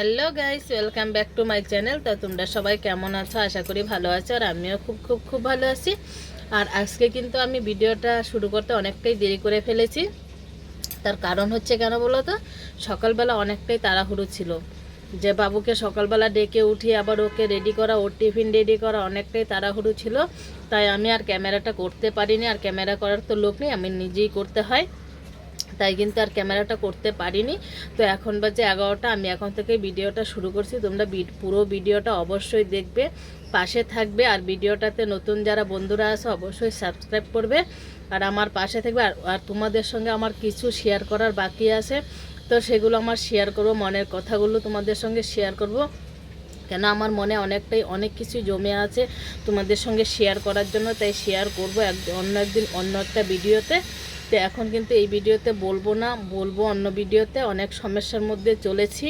Hello guys, welcome back to my channel. তো তোমরা সবাই কেমন আছো? আশা করি ভালো আছো, আর আমিও খুব খুব খুব ভালো আছি। আর আজকে কিন্তু আমি ভিডিওটা শুরু করতে অনেকটাই দেরি করে ফেলেছি। তার কারণ হচ্ছে কেন বলো তো সকালবেলা অনেকটাই তাড়াহুড়ো ছিল। যে বাবুকে সকালবেলা ডেকে উঠি, আবার ওকে রেডি করা, ওর টিফিন রেডি করা, অনেকটাই তাড়াহুড়ো ছিল। তাই আমি আর ক্যামেরাটা করতে পারিনি, আর ক্যামেরা করার তো লোক নেই, আমি নিজেই করতে হয়। তাই কিন্তু আর ক্যামেরাটা করতে পারিনি। তো এখন বাজে এগারোটা, আমি এখন থেকে ভিডিওটা শুরু করছি। তোমরা পুরো ভিডিওটা অবশ্যই দেখবে, পাশে থাকবে। আর ভিডিওটাতে নতুন যারা বন্ধুরা আছে, অবশ্যই সাবস্ক্রাইব করবে। আর আমার পাশে থাকবে। আর আর তোমাদের সঙ্গে আমার কিছু শেয়ার করার বাকি আছে। তো সেগুলো আমার শেয়ার করব, মনের কথাগুলো তোমাদের সঙ্গে শেয়ার করব। কেন আমার মনে অনেকটাই, অনেক কিছু জমে আছে তোমাদের সঙ্গে শেয়ার করার জন্য। তাই শেয়ার করব এক, অন্য একদিন অন্য একটা ভিডিওতে। তো এখন কিন্তু এই ভিডিওতে বলব না, বলব অন্য ভিডিওতে, অনেক সমস্যার মধ্যে চলেছি।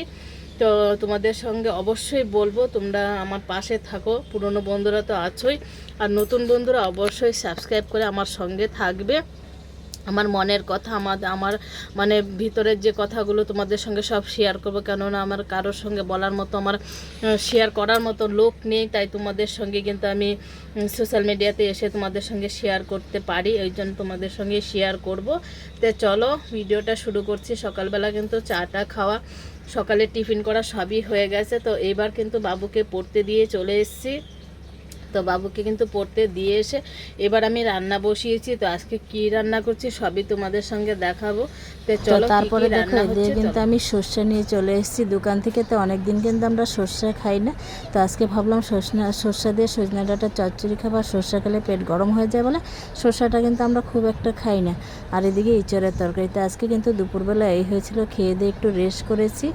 তো তোমাদের সঙ্গে অবশ্যই বলব, তোমরা আমার পাশে থাকো, পুরনো বন্ধুরা তো আছোই। আর নতুন বন্ধুরা অবশ্যই সাবস্ক্রাইব করে আমার সঙ্গে থাকবে। আমার মনের কথা, আমার আমার মানে ভিতরের যে কথাগুলো তোমাদের সঙ্গে সব শেয়ার করব। কেননা আমার কারোর সঙ্গে বলার মতো, আমার শেয়ার করার মতো লোক নেই, তাই তোমাদের সঙ্গে কিন্তু আমি সোশ্যাল মিডিয়াতে এসে তোমাদের সঙ্গে শেয়ার করতে পারি ওই জন্য তোমাদের সঙ্গে শেয়ার করব। তো চলো, ভিডিওটা শুরু করছি। সকালবেলা কিন্তু চাটা খাওয়া, সকালে টিফিন করা সবই হয়ে গেছে। তো এবার কিন্তু বাবুকে পড়তে দিয়ে চলে এসেছি। তো বাবুকে কিন্তু পড়তে দিয়ে এসে এবার আমি রান্না বসিয়েছি তো আজকে কি রান্না করছি সবই তোমাদের সঙ্গে দেখাবো। তো চলো তারপরে দেখো এদিকে কিন্তু আমি সর্ষে নিয়ে চলে এসেছি দোকান থেকে তো অনেক দিন কিন্তু আমরা সর্ষে খাই না। তো আজকে ভাবলাম সর্ষে সর্ষে দিয়ে সজনে ডাটা চচ্চড়ি খাবার সর্ষে খেলে পেট গরম হয়ে যায় বলে সর্ষেটা কিন্তু আমরা খুব একটা খাই না। আর এদিকে ইঁচড়ের তরকারি তো আজকে কিন্তু দুপুরবেলা এই হয়েছিল খেয়ে দিয়ে একটু রেস্ট করেছি।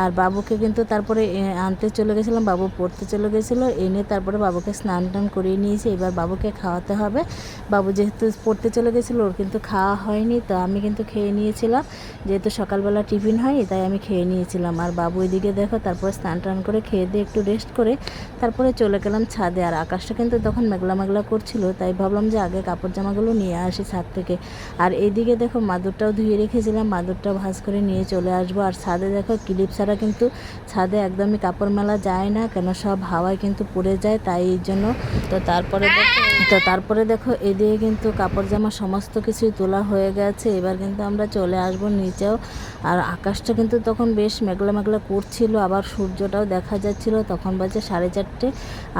আর বাবুকে কিন্তু তারপরে আনতে চলে গেছিলাম বাবু পড়তে চলে গেছিল এনে তারপরে বাবুকে স্নান টান করিয়ে নিয়েছি, এবার বাবুকে খাওয়াতে হবে। বাবু যেহেতু পড়তে চলে গেছিল, ওর কিন্তু খাওয়া হয়নি, তো আমি কিন্তু খেয়ে নিয়েছিলাম। যেহেতু সকালবেলা টিফিন হয়নি, তাই আমি খেয়ে নিয়েছিলাম। আর বাবু এদিকে দেখো, তারপরে স্নান টান করে খেয়ে দিয়ে একটু রেস্ট করে তারপরে চলে গেলাম ছাদে। আর আকাশটা কিন্তু তখন মেঘলা মেঘলা করছিল, তাই ভাবলাম যে আগে কাপড় জামাগুলো নিয়ে আসি ছাদ থেকে। আর এইদিকে দেখো, মাদুরটাও ধুয়ে রেখেছিলাম, মাদুরটা ভাজ করে নিয়ে চলে আসব। আর ছাদে দেখো, ক্লিপ ছাড়া কিন্তু ছাদে একদমই কাপড় মেলা যায় না, কেন সব হাওয়ায় কিন্তু পড়ে যায়, তাই এই জন্য তো তারপরে তো তারপরে দেখো, এদিকে কিন্তু কাপড় জামা সমস্ত কিছুই তোলা হয়ে গেছে। এবার কিন্তু আমরা চলে আসব নিচেও। আর আকাশটা কিন্তু তখন বেশ মেঘলা মেঘলা করছিল, আবার সূর্যটাও দেখা যাচ্ছিল। তখন বাজে সাড়ে চারটে।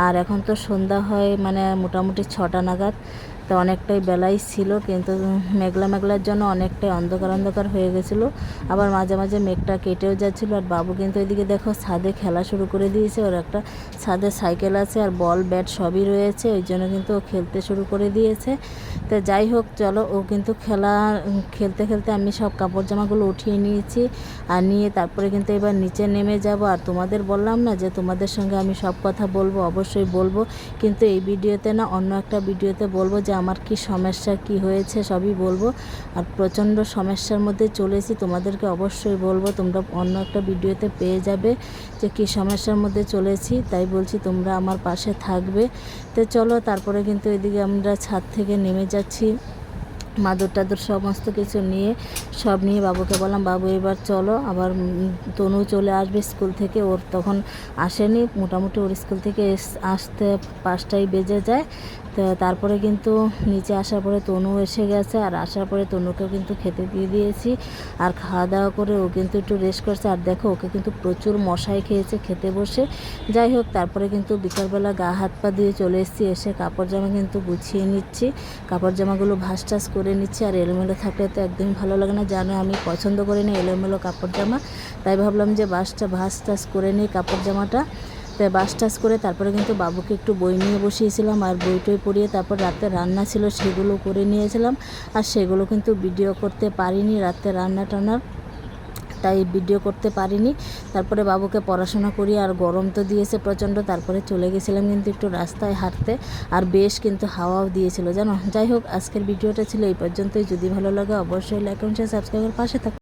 আর এখন তো সন্ধ্যা হয় মানে মোটামুটি ছটা নাগাদ। তো অনেকটাই বেলাই ছিল, কিন্তু মেঘলা মেঘলার জন্য অনেকটাই অন্ধকার অন্ধকার হয়ে গেছিল। আবার মাঝে মাঝে মেঘটা কেটেও যাচ্ছিল, আর বাবু কিন্তু এদিকে দেখো ছাদে খেলা শুরু করে দিয়েছে। ওর একটা ছাদে সাইকেল আছে আর বল, ব্যাট সবই রয়েছে ওই জন্য কিন্তু ও খেলতে শুরু করে দিয়েছে। তো যাই হোক, চলো, ও কিন্তু খেলা, খেলতে খেলতে আমি সব কাপড় জামাগুলো উঠিয়ে নিয়েছি আর নিয়ে তারপরে কিন্তু এবার নিচে নেমে যাব। আর তোমাদের বললাম না যে তোমাদের সঙ্গে আমি সব কথা বলব? অবশ্যই বলব। কিন্তু এই ভিডিওতে না, অন্য একটা ভিডিওতে বলব যে আমার কি সমস্যা, কি হয়েছে সবই বলব। আর প্রচণ্ড সমস্যার মধ্যে চলেছি তোমাদেরকে অবশ্যই বলব, তোমরা অন্য একটা ভিডিওতে পেয়ে যাবে যে কি সমস্যার মধ্যে চলেছি তাই বলছি, তোমরা আমার পাশে থাকবে। তো চলো, তারপরে কিন্তু এদিকে আমরা ছাদ থেকে নেমে যাচ্ছি। মাদুর টাদুর সমস্ত কিছু নিয়ে, সব নিয়ে বাবুকে বললাম, বাবু, এবার চলো। আবার তনু চলে আসবে স্কুল থেকে। ওর তখন আসেনি। মোটামুটি ওর স্কুল থেকে আসতে পাঁচটাই বেজে যায়। তো তারপরে কিন্তু নিচে আসার পরে তনু এসে গেছে। আর আসার পরে তনুকেও কিন্তু খেতে দিয়ে দিয়েছি। আর খাওয়া দাওয়া করে ও কিন্তু একটু রেস্ট করছে। আর দেখো, ওকে কিন্তু প্রচুর মশাই খেয়েছে খেতে বসে। যাই হোক, তারপরে কিন্তু বিকালবেলা গা হাত পা দিয়ে চলে এসেছি। এসে কাপড় জামা কিন্তু গুছিয়ে নিচ্ছি। কাপড় জামাগুলো ভাস টাস করে নিচ্ছি আর এলোমেলো থাকলে তো একদমই ভালো লাগে না। জানো আমি পছন্দ করি না এলোমেলো কাপড় জামা। তাই ভাবলাম যে বাসটা ভাস টাস করে নিই কাপড় জামাটা। তাই বাস টাস করে তারপরে কিন্তু বাবুকে একটু বই নিয়ে বসিয়েছিলাম আর বই টই পড়িয়ে তারপর রাতে রান্না ছিল সেগুলো করে নিয়েছিলাম। আর সেগুলো কিন্তু ভিডিও করতে পারিনি রাতে রান্না টান্নার তাই ভিডিও করতে পারিনি। তারপরে বাবুকে পড়াশোনা করি আর গরম তো দিয়েছে প্রচণ্ড, তারপরে চলে গেছিলাম কিন্তু একটু রাস্তায় হাঁটতে আর বেশ কিন্তু হাওয়াও দিয়েছিল, জানো? যাই হোক, আজকের ভিডিওটা ছিল এই পর্যন্তই। যদি ভালো লাগে অবশ্যই লাইক এবং সাবস্ক্রাইবের পাশে থাকো